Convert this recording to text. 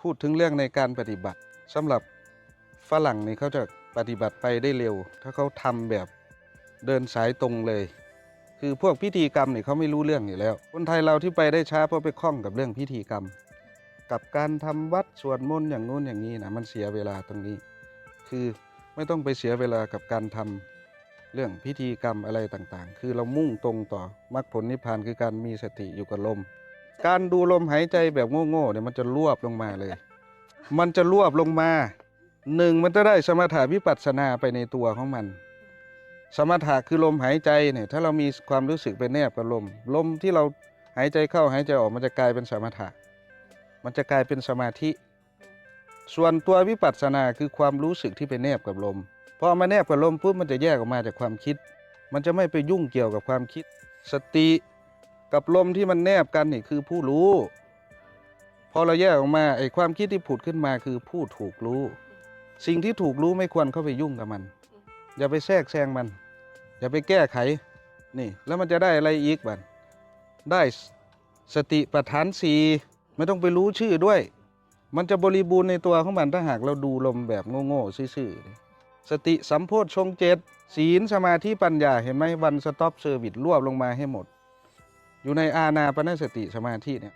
พูดถึงเรื่องในการปฏิบัติสำหรับฝรั่งนี่เขาจะปฏิบัติไปได้เร็ว ถ้าเขาทำแบบเดินสายตรงเลย คือพวกพิธีกรรมนี่เขาไม่รู้เรื่องอยู่แล้ว คนไทยเราที่ไปได้ช้าเพราะไปคล้องกับเรื่องพิธีกรรม กับการทำวัดสวดมนต์อย่างนู้นอย่างนี้นะมันเสียเวลาตรงนี้ คือไม่ต้องไปเสียเวลากับการทำเรื่องพิธีกรรมอะไรต่างๆ คือเรามุ่งตรงต่อมรรคผลนิพพานคือการมีสติอยู่กับลม การดูลมหายใจแบบโง่ๆเนี่ยมันจะรวบลงมาเลย มันจะรวบลงมาหนึ่งมันจะได้สมถะวิปัสสนาไปในตัวของมัน สมถะคือลมหายใจเนี่ยถ้าเรามีความรู้สึกไปแนบกับลม ลมที่เราหายใจเข้าหายใจออกมันจะกลายเป็นสมถะ มันจะกลายเป็นสมาธิ ส่วนตัววิปัสสนาคือความรู้สึกที่ไปแนบกับลมพอมาแนบกับลมปุ๊บมันจะแยกออกมาจากความคิด มันจะไม่ไปยุ่งเกี่ยวกับความคิด สติ กับลมที่มันแนบกันนี่คือผู้รู้ พอเราแยกออกมาไอ้ความคิดที่ผุดขึ้นมาคือผู้ถูกรู้ สิ่งที่ถูกรู้ไม่ควรเข้าไปยุ่งกับมัน อย่าไปแทรกแซงมัน อย่าไปแก้ไขนี่แล้วมันจะได้อะไรอีกบันได้สติปัฏฐานสีไม่ต้องไปรู้ชื่อด้วย มันจะบริบูรณ์ในตัวของมันถ้าหากเราดูลมแบบโง่ๆซื่อๆสติสัมโพธชงเจ็ดศีลสมาธิปัญญาเห็นไหมวันสต็อปเซอร์วิสรวบลงมาให้หมด อยู่ในอาณาปณสติสมาธิเนี่ย